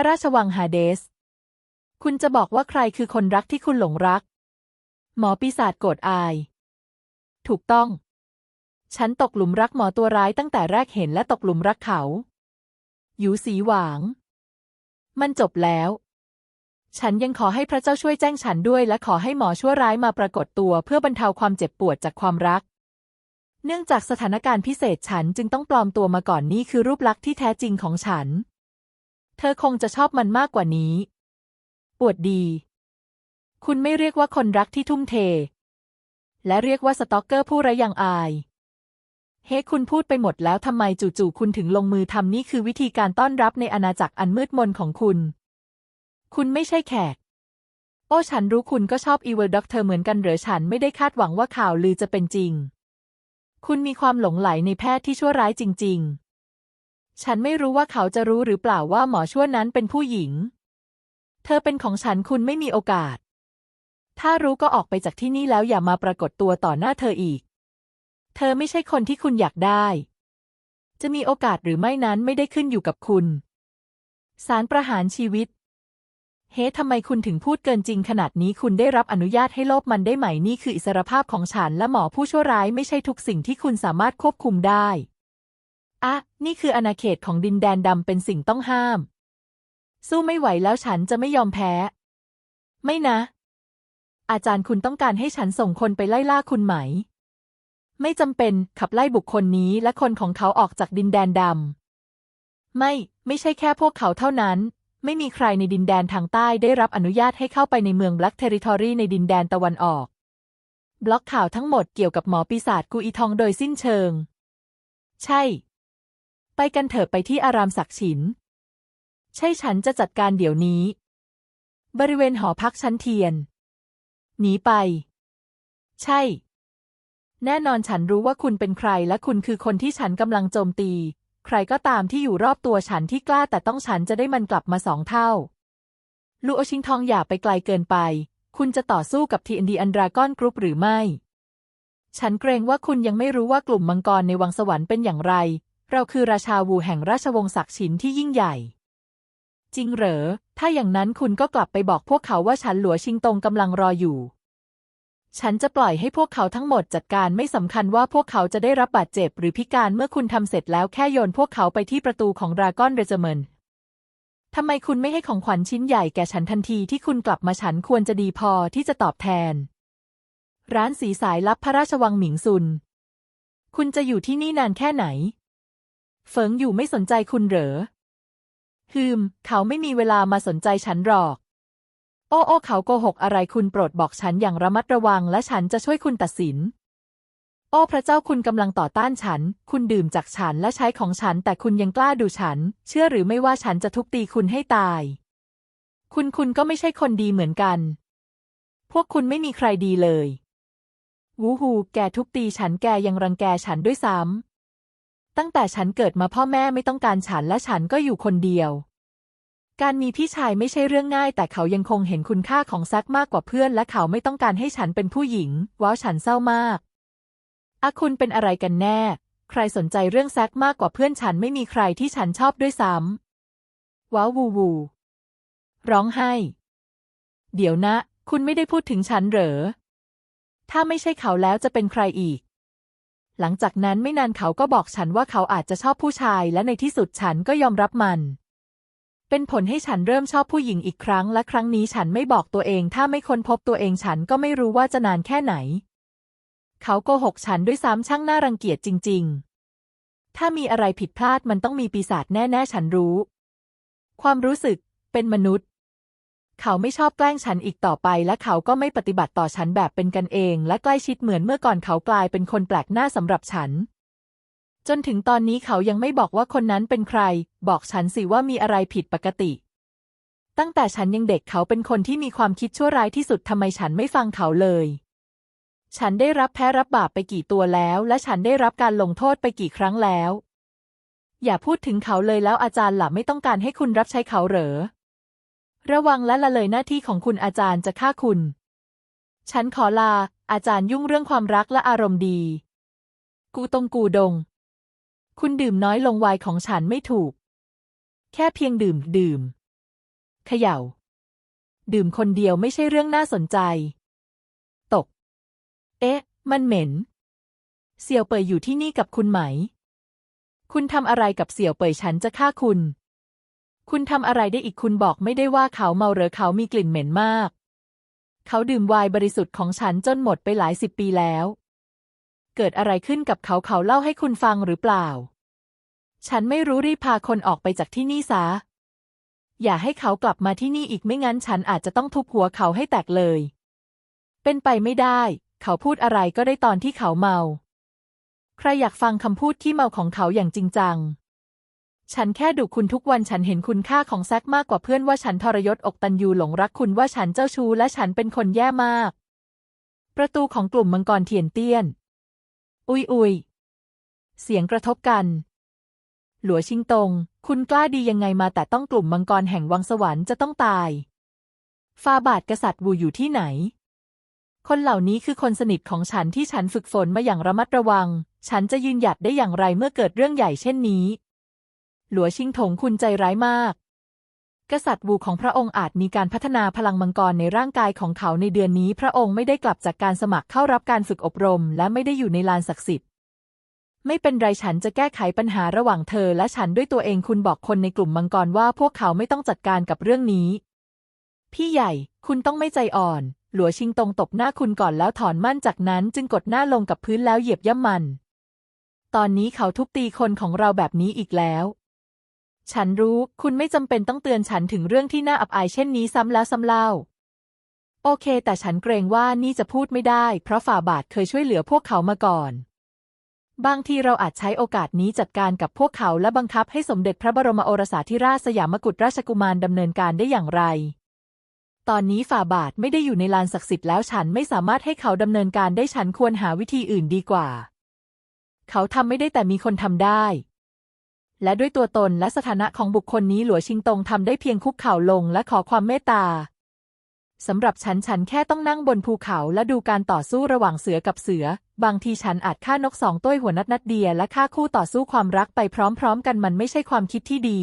ระราชวังฮาเดส คุณจะบอกว่าใครคือคนรักที่คุณหลงรัก หมอปีศาจโกรธอาย ถูกต้อง ฉันตกหลุมรักหมอตัวร้ายตั้งแต่แรกเห็นและตกหลุมรักเขาหยูสีหวาง มันจบแล้ว ฉันยังขอให้พระเจ้าช่วยแจ้งฉันด้วย และขอให้หมอชั่วร้ายมาปรากฏตัวเพื่อบรรเทาความเจ็บปวดจากความรักเนื่องจากสถานการณ์พิเศษฉันจึงต้องปลอมตัวมาก่อนนี่คือรูปลักษณ์ที่แท้จริงของฉัน เธอคงจะชอบมันมากกว่านี้ ปวดดี คุณไม่เรียกว่าคนรักที่ทุ่มเท และเรียกว่าสตอกเกอร์ผู้ไร้ยางอาย เฮ้ คุณพูดไปหมดแล้วทำไมจู่ๆคุณถึงลงมือทำนี่คือวิธีการต้อนรับในอาณาจักรอันมืดมนของคุณ คุณไม่ใช่แขก โอ้ฉันรู้คุณก็ชอบอีเวอร์ด็อกเธอเหมือนกันเหรือฉันไม่ได้คาดหวังว่าข่าวลือจะเป็นจริง คุณมีความหลงไหลในแพทย์ที่ชั่วร้ายจริง ๆ ฉันไม่รู้ว่าเขาจะรู้หรือเปล่าว่าหมอชั่วนั้นเป็นผู้หญิง เธอเป็นของฉันคุณไม่มีโอกาส ถ้ารู้ก็ออกไปจากที่นี่แล้วอย่ามาปรากฏตัวต่อหน้าเธออีก เธอไม่ใช่คนที่คุณอยากได้ จะมีโอกาสหรือไม่นั้นไม่ได้ขึ้นอยู่กับคุณ สารประหารชีวิต เฮ้ทำไมคุณถึงพูดเกินจริงขนาดนี้คุณได้รับอนุญาตให้โลบมันได้ไหมนี่คืออิสรภาพของฉันและหมอผู้ชั่วร้ายไม่ใช่ทุกสิ่งที่คุณสามารถควบคุมได้ อะนี่คืออาณาเขตของดินแดนดำเป็นสิ่งต้องห้าม สู้ไม่ไหวแล้วฉันจะไม่ยอมแพ้ ไม่นะ อาจารย์คุณต้องการให้ฉันส่งคนไปไล่ล่าคุณไหม ไม่จำเป็นขับไล่บุคคลนี้และคนของเขาออกจากดินแดนดำ ไม่ ไม่ใช่แค่พวกเขาเท่านั้น ไม่มีใครในดินแดนทางใต้ได้รับอนุญาตให้เข้าไปในเมือง Black Territory ในดินแดนตะวันออก บล็อกข่าวทั้งหมดเกี่ยวกับหมอปีศาจกูอีทองโดยสิ้นเชิง ใช่ ไปกันเถอะไปที่อารามศักดิ์ฉิน ใช่ฉันจะจัดการเดี๋ยวนี้ บริเวณหอพักชั้นเทียน หนีไป ใช่ แน่นอนฉันรู้ว่าคุณเป็นใครและคุณคือคนที่ฉันกำลังโจมตี ใครก็ตามที่อยู่รอบตัวฉันที่กล้าแต่ต้องฉันจะได้มันกลับมาสองเท่า ลูโอชิงทองอย่าไปไกลเกินไป คุณจะต่อสู้กับทีเอ็นดีอันดราก้อนกรุ๊ปหรือไม่ฉันเกรงว่าคุณยังไม่รู้ว่ากลุ่มมังกรในวังสวรรค์เป็นอย่างไร เราคือราชาวูแห่งราชวงศ์ศักดิ์ฉินที่ยิ่งใหญ่ จริงเหรอ ถ้าอย่างนั้นคุณก็กลับไปบอกพวกเขาว่าฉันหลัวชิงตงกำลังรออยู่ ฉันจะปล่อยให้พวกเขาทั้งหมดจัดการไม่สำคัญว่าพวกเขาจะได้รับบาดเจ็บหรือพิการเมื่อคุณทำเสร็จแล้วแค่โยนพวกเขาไปที่ประตูของดราก้อนเรเจเมนทำไมคุณไม่ให้ของขวัญชิ้นใหญ่แก่ฉันทันทีที่คุณกลับมาฉันควรจะดีพอที่จะตอบแทน ร้านสีสายลับพระราชวังหมิงซุน คุณจะอยู่ที่นี่นานแค่ไหน เฟิงอยู่ไม่สนใจคุณเหรอฮืมเขาไม่มีเวลามาสนใจฉันหรอก โอ้โอ้เขาโกหกอะไรคุณโปรดบอกฉันอย่างระมัดระวังและฉันจะช่วยคุณตัดสิน โอ้พระเจ้าคุณกำลังต่อต้านฉัน คุณดื่มจากฉันและใช้ของฉันแต่คุณยังกล้าดูฉัน เชื่อหรือไม่ว่าฉันจะทุบตีคุณให้ตาย คุณคุณก็ไม่ใช่คนดีเหมือนกัน พวกคุณไม่มีใครดีเลย วูฮู แกทุบตีฉันแกยังรังแกฉันด้วยซ้ำ ตั้งแต่ฉันเกิดมาพ่อแม่ไม่ต้องการฉันและฉันก็อยู่คนเดียว การมีพี่ชายไม่ใช่เรื่องง่าย แต่เขายังคงเห็นคุณค่าของแซกมากกว่าเพื่อน และเขาไม่ต้องการให้ฉันเป็นผู้หญิง ว้าวฉันเศร้ามากอะคุณเป็นอะไรกันแน่ ใครสนใจเรื่องแซกมากกว่าเพื่อนฉันไม่มีใครที่ฉันชอบด้วยซ้ำว้าววูวู ร้องไห้ เดี๋ยวนะ คุณไม่ได้พูดถึงฉันเหรอ ถ้าไม่ใช่เขาแล้วจะเป็นใครอีก หลังจากนั้นไม่นานเขาก็บอกฉันว่าเขาอาจจะชอบผู้ชายและในที่สุดฉันก็ยอมรับมัน เป็นผลให้ฉันเริ่มชอบผู้หญิงอีกครั้ง และครั้งนี้ฉันไม่บอกตัวเอง ถ้าไม่ค้นพบตัวเองฉันก็ไม่รู้ว่าจะนานแค่ไหน เขาโกหกฉันด้วยซ้ำช่างน่ารังเกียจจริง ๆ ถ้ามีอะไรผิดพลาดมันต้องมีปีศาจแน่ๆฉันรู้ ความรู้สึก เป็นมนุษย์ เขาไม่ชอบแกล้งฉันอีกต่อไป และเขาก็ไม่ปฏิบัติต่อฉันแบบเป็นกันเอง และใกล้ชิดเหมือนเมื่อก่อนเขากลายเป็นคนแปลกหน้าสำหรับฉัน จนถึงตอนนี้เขายังไม่บอกว่าคนนั้นเป็นใคร บอกฉันสิว่ามีอะไรผิดปกติ ตั้งแต่ฉันยังเด็กเขาเป็นคนที่มีความคิดชั่วร้ายที่สุดทำไมฉันไม่ฟังเขาเลย ฉันได้รับแพ้รับบาปไปกี่ตัวแล้ว และฉันได้รับการลงโทษไปกี่ครั้งแล้ว อย่าพูดถึงเขาเลยแล้วอาจารย์หล่ะไม่ต้องการให้คุณรับใช้เขาเหรอ ระวังและละเลยหน้าที่ของคุณอาจารย์จะฆ่าคุณ ฉันขอลา อาจารย์ยุ่งเรื่องความรักและอารมณ์ดี กูตรงกูดง คุณดื่มน้อยลงวัยของฉันไม่ถูก แค่เพียงดื่ม ดื่ม เขย่า ดื่มคนเดียวไม่ใช่เรื่องน่าสนใจ ตก เอ๊ะ มันเหม็น เสี่ยวเปยอยู่ที่นี่กับคุณไหม คุณทำอะไรกับเสี่ยวเปยฉันจะฆ่าคุณ คุณทำอะไรได้อีกคุณบอกไม่ได้ว่าเขาเมาหรือเขามีกลิ่นเหม็นมาก เขาดื่มไวน์บริสุทธิ์ของฉันจนหมดไปหลายสิบปีแล้ว เกิดอะไรขึ้นกับเขาเขาเล่าให้คุณฟังหรือเปล่า ฉันไม่รู้รีบพาคนออกไปจากที่นี่ซะ อย่าให้เขากลับมาที่นี่อีกไม่งั้นฉันอาจจะต้องทุบหัวเขาให้แตกเลย เป็นไปไม่ได้ เขาพูดอะไรก็ได้ตอนที่เขาเมา ใครอยากฟังคำพูดที่เมาของเขาอย่างจริงจัง ฉันแค่ดุคุณทุกวันฉันเห็นคุณค่าของแซกมากกว่าเพื่อนว่าฉันทรยศอกตันยูหลงรักคุณว่าฉันเจ้าชู้และฉันเป็นคนแย่มาก ประตูของกลุ่มมังกรเทียนเตี้ยน อุยอุยเสียงกระทบกัน หลัวชิงตง คุณกล้าดียังไงมาแต่ต้องกลุ่มมังกรแห่งวังสวรรค์จะต้องตาย ฟาบาทกษัตริย์วูอยู่ที่ไหน คนเหล่านี้คือคนสนิทของฉันที่ฉันฝึกฝนมาอย่างระมัดระวัง ฉันจะยืนหยัดได้อย่างไรเมื่อเกิดเรื่องใหญ่เช่นนี้ หลัวชิงถงคุณใจร้ายมาก กษัตริย์วูของพระองค์อาจมีการพัฒนาพลังมังกรในร่างกายของเขาในเดือนนี้ พระองค์ไม่ได้กลับจากการสมัครเข้ารับการฝึกอบรม และไม่ได้อยู่ในลานศักดิ์สิทธิ์ ไม่เป็นไรฉันจะแก้ไขปัญหาระหว่างเธอและฉันด้วยตัวเองคุณบอกคนในกลุ่มมังกรว่าพวกเขาไม่ต้องจัดการกับเรื่องนี้ พี่ใหญ่ คุณต้องไม่ใจอ่อน หลัวชิงตงตบหน้าคุณก่อนแล้วถอนมั่นจากนั้น จึงกดหน้าลงกับพื้นแล้วเหยียบย่ำมัน ตอนนี้เขาทุบตีคนของเราแบบนี้อีกแล้ว ฉันรู้ คุณไม่จำเป็นต้องเตือนฉันถึงเรื่องที่น่าอับอายเช่นนี้ซ้ำแล้วซ้ำเล่า โอเค แต่ฉันเกรงว่านี่จะพูดไม่ได้ เพราะฝ่าบาทเคยช่วยเหลือพวกเขามาก่อน บางทีเราอาจใช้โอกาสนี้จัดการกับพวกเขาและบังคับให้สมเด็จพระบรมโอรสาธิราชสยามกุฎราชกุมารดำเนินการได้อย่างไร ตอนนี้ฝ่าบาทไม่ได้อยู่ในลานศักดิ์สิทธิ์แล้วฉันไม่สามารถให้เขาดำเนินการได้ฉันควรหาวิธีอื่นดีกว่า เขาทำไม่ได้แต่มีคนทำได้ และด้วยตัวตนและสถานะของบุคคลนี้หลัวชิงตงทำได้เพียงคุกเข่าลงและขอความเมตตาสำหรับฉันฉันแค่ต้องนั่งบนภูเขาและดูการต่อสู้ระหว่างเสือกับเสือ บางทีฉันอาจฆ่านกสองตัวหัวนัดนัดเดียและฆ่าคู่ต่อสู้ความรักไปพร้อมๆ กันมันไม่ใช่ความคิดที่ดี